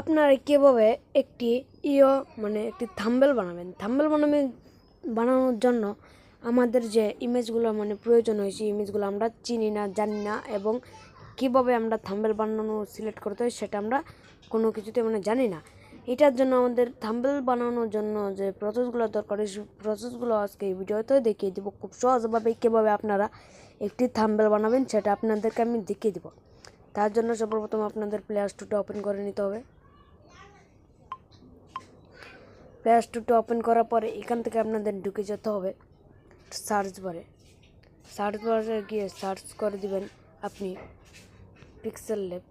আপনারা কীভাবে একটি ইও মানে একটি থাম্বেল বানাবেন? থাম্বেল বানাবেন বানানোর জন্য আমাদের যে ইমেজগুলো মানে প্রয়োজন হয়, সেই ইমেজগুলো আমরা চিনি না, জানি না, এবং কীভাবে আমরা থাম্বেল বানানো সিলেক্ট করতে হয় সেটা আমরা কোনো কিছুতে মানে জানি না। এটার জন্য আমাদের থাম্বেল বানানোর জন্য যে প্রসেসগুলো দরকার সেই প্রসেসগুলো আজকে এই ভিডিওতে দেখিয়ে দেবো। খুব সহজভাবে কীভাবে আপনারা একটি থাম্বেল বানাবেন সেটা আপনাদেরকে আমি দেখিয়ে দেবো। তার জন্য সর্বপ্রথম আপনাদের প্লে স্টোরটা ওপেন করে নিতে হবে। প্লে স্টোরটা ওপেন করার পরে এখান থেকে আপনাদের ঢুকে যেতে হবে সার্চ বারে সার্চ বারে গিয়ে সার্চ করে দিবেন আপনি পিক্সেল ল্যাব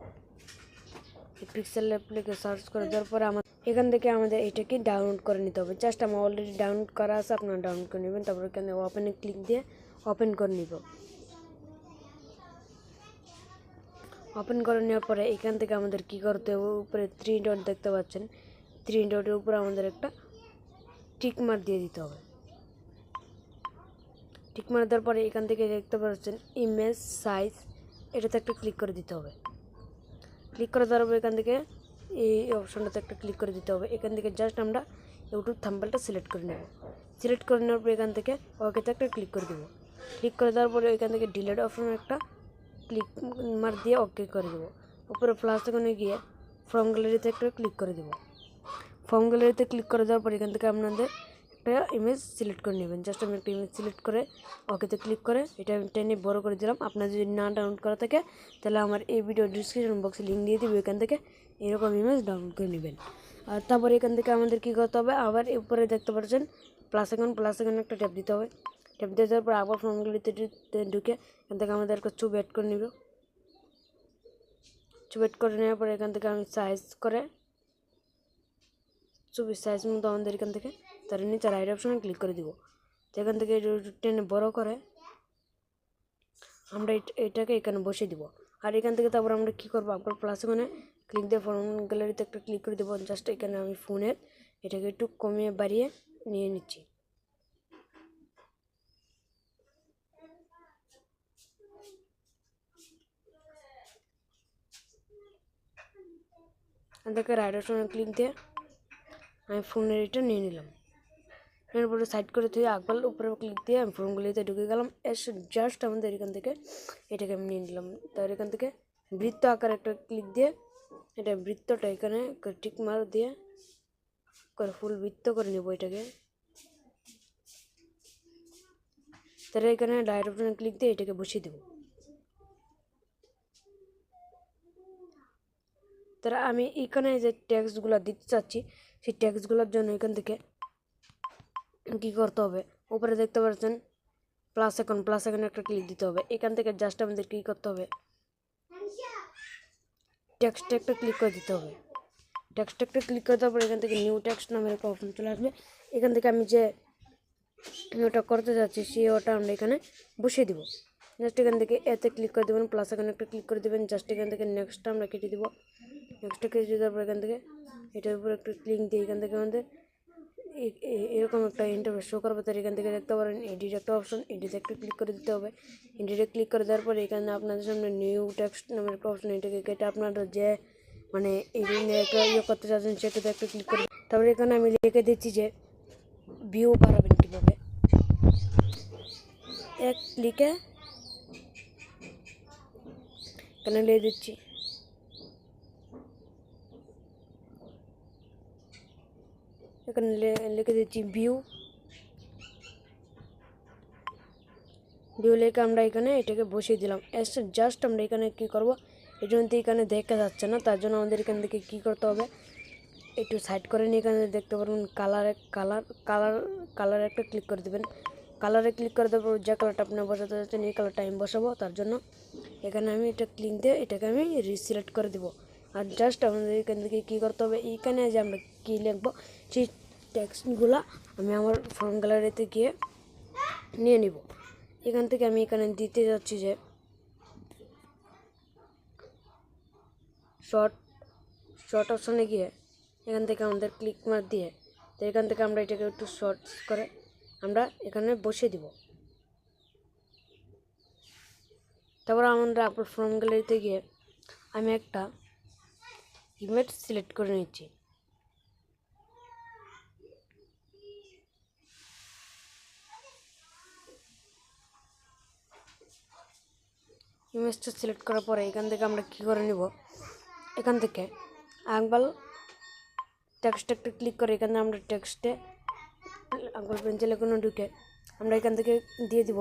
পিক্সেল ল্যাব লিখে সার্চ করে দেওয়ার পরে আমার এখান থেকে আমাদের এটাকে ডাউনলোড করে নিতে হবে। জাস্ট আমার অলরেডি ডাউনলোড করা আছে, আপনারা ডাউনলোড করে নেবেন, তারপর এখানে ওপেনে ক্লিক দিয়ে ওপেন করে নিব। ওপেন করে নেওয়ার পরে এখান থেকে আমাদের কি করতে হবে? উপরে থ্রি ডট দেখতে পাচ্ছেন। থ্রি ডটের উপরে আমাদের একটা টিক মার দিয়ে দিতে হবে। টিক মার দেওয়ার পরে এখান থেকে দেখতে পাচ্ছেন ইমেজ সাইজ এটাতে একটা ক্লিক করে দিতে হবে। ক্লিক করে দেওয়ার পর এখান থেকে এই অপশানটাতে একটা ক্লিক করে দিতে হবে। এখান থেকে জাস্ট আমরা ইউটিউব থাম্বেলটা সিলেক্ট করে নেব। সিলেক্ট করে নেওয়ার পর এখান থেকে ওকেতে একটা ক্লিক করে দেবো। ক্লিক করে দেওয়ার পরে এখান থেকে ডিলেট অপশন একটা ক্লিক মার দিয়ে ওকে করে দেবো। উপরে প্লাস ওখানে গিয়ে ফর্ম গ্যালারিতে একটা ক্লিক করে দেবো। ফর্ম গ্যালারিতে ক্লিক করে দেওয়ার পর এখান থেকে আপনাদের একটা ইমেজ সিলেক্ট করে নেবেন। জাস্ট আমি একটা ইমেজ সিলেক্ট করে ওকেতে ক্লিক করে এটা আমি টেনে বড় করে দিলাম। আপনার যদি না ডাউনলোড করা থাকে, তাহলে আমার এই ভিডিও ডিসক্রিপশন বক্সে লিঙ্ক দিয়ে দিবি। এখান থেকে এরকম ইমেজ ডাউনলোড করে নেবেন। আর তারপরে এখান থেকে আমাদের কী করতে হবে? আবার উপরে দেখতে পাচ্ছেন প্লাস এখন প্লাস এখন একটা ট্যাপ দিতে হবে। ট্যাপ দিয়ে দেওয়ার পর আবার ফর্ম গ্যালারিতে ঢুকে এখান থেকে আমাদের একটা ছবি অ্যাড করে নিব। চুপ অ্যাড করে নেওয়ার পরে এখান থেকে আমি সাইজ করে ছবির সাইজ মতো আমাদের এখান থেকে তার নিচে রাইট অপশনে ক্লিক করে দিব। তো এখান থেকে টেনে বড় করে আমরা এটাকে এখানে বসে দিব। আর এখান থেকে তারপর আমরা কী করব? আপনার প্লাস ওখানে ক্লিক দিয়ে ফোন গ্যালারিতে একটা ক্লিক করে দেবো। জাস্ট এখানে আমি ফোনের এটাকে একটু কমিয়ে বাড়িয়ে নিয়ে নিচ্ছি। রাইট অপশনে ক্লিক দিয়ে আমি ফোনের এটা নিয়ে নিলাম। এর পরে সাইড করে তুই একবার উপরে ক্লিক দিয়ে আমি ফোনগুলিতে ঢুকে গেলাম। এসে জাস্ট আমাদের এখান থেকে এটাকে আমি নিয়ে নিলাম। তার এখান থেকে বৃত্ত আকার একটা ক্লিক দিয়ে এটা বৃত্তটা এখানে টিক মার দিয়ে করে ফুল বৃত্ত করে নেব এটাকে। তাহলে এখানে অপশনে ক্লিক দিয়ে এটাকে বসিয়ে দেবো। তারা আমি এখানে যে ট্যাক্সগুলো দিতে চাচ্ছি সেই ট্যাক্সগুলোর জন্য এখান থেকে কী করতে হবে? উপরে দেখতে পাচ্ছেন প্লাস এখন প্লাস এখন একটা ক্লিক দিতে হবে। এখান থেকে জাস্ট আমাদের কী করতে হবে? টেক্সটে একটা ক্লিক করে দিতে হবে। ট্যাক্সটা একটা ক্লিক করে দেওয়ার পর এখান থেকে নিউ ট্যাক্স নামের একটা অপশন চলে আসবে। এখান থেকে আমি যে ওটা করতে যাচ্ছি সেই ওটা আমরা এখানে বসিয়ে দিব। জাস্ট এখান থেকে এতে ক্লিক করে দেবেন প্লাস এখানে একটা ক্লিক করে দেবেন জাস্ট এখান থেকে নেক্সটটা আমরা কেটে দিব। নেক্সটটা কেটে দেওয়ার পর এখান থেকে এটার উপর একটু ক্লিক দিয়ে এখান থেকে আমাদের এরকম একটা ইন্টারফেস শো করবে। তার এখান থেকে দেখতে পারেন এডিট একটা অপশন এডিটে একটা ক্লিক করে দিতে হবে। এডিটে ক্লিক করে দেওয়ার পরে এখানে আপনাদের সামনে নিউ টেক্সট নামের একটা অপশন এটাকে কেটে আপনারা যে মানে এডিট একটা ইয়ে করতে চাচ্ছেন সেটাতে একটা ক্লিক করে তারপরে এখানে আমি লিখে দিচ্ছি যে ভিউ বাড়াবেন কীভাবে? এক ক্লিকে এখানে লিখে দিচ্ছি এখানে লিখে দিচ্ছি ভিউ ভিউ লিখে আমরা এখানে এটাকে বসিয়ে দিলাম জাস্ট আমরা এখানে কি করব এই জন্য এখানে দেখা যাচ্ছে না তার জন্য আমাদের এখান থেকে কি করতে হবে একটু সাইড করে নিয়ে এখানে দেখতে পারবেন কালারে কালার কালার কালার একটা ক্লিক করে দেবেন কালারে ক্লিক করে দেবো যে কালারটা আপনি বসাতে যাচ্ছেন এই কালারটা আমি বসাবো তার জন্য এখানে আমি এটা ক্লিক দিয়ে এটাকে আমি রিসিলেক্ট করে দেবো আর জাস্ট আমাদের এখান থেকে কী করতে হবে এইখানে যে আমরা কী লিখব? সেই টেক্সটগুলো আমি আমার ফর্ম গ্যালারিতে গিয়ে নিয়ে নিব। এখান থেকে আমি এখানে দিতে যাচ্ছি যে শর্ট শর্ট অপশানে গিয়ে এখান থেকে আমাদের ক্লিক মার দিয়ে, তো এখান থেকে আমরা এটাকে একটু শর্ট করে আমরা এখানে বসিয়ে দিব। তারপর আমরা আপনার ফর্ম গ্যালারিতে গিয়ে আমি একটা ইমেজ সিলেক্ট করে নিচ্ছি। ইমেজটা সিলেক্ট করার পরে এখান থেকে আমরা কী করে নিব? এখান থেকে আঙ্গল টেক্সট একটা ক্লিক করে এখানে আমরা টেক্সটে আঙ্গল পেন্সিলে কোনো ঢুকে আমরা এখান থেকে দিয়ে দিব।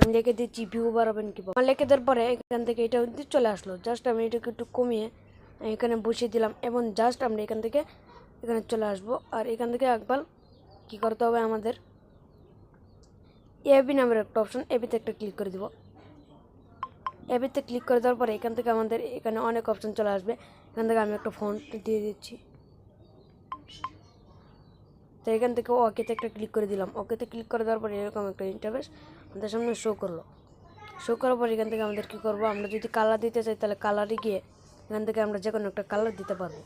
আমি লিখে দিচ্ছি ভিউ বাড়াবেন কি আমার লিখে দেওয়ার পরে এখান থেকে এটা চলে আসলো। জাস্ট আমি এটাকে একটু কমিয়ে এখানে বসিয়ে দিলাম এবং জাস্ট আমরা এখান থেকে এখানে চলে আসব। আর এখান থেকে একবার কী করতে হবে আমাদের? এবি নামের একটা অপশন এবিতে একটা ক্লিক করে দিব। এবিতে ক্লিক করে দেওয়ার পরে এখান থেকে আমাদের এখানে অনেক অপশন চলে আসবে। এখান থেকে আমি একটা ফোন দিয়ে দিচ্ছি। তো এখান থেকে ওকেতে একটা ক্লিক করে দিলাম। ওকেতে ক্লিক করে দেওয়ার পরে এরকম একটা ইন্টারভেস আমাদের সামনে শো করল। শো করার পর এখান থেকে আমাদের কী করব? আমরা যদি কালার দিতে চাই, তাহলে কালারে গিয়ে এখান থেকে আমরা যে কোনো একটা কালার দিতে পারব।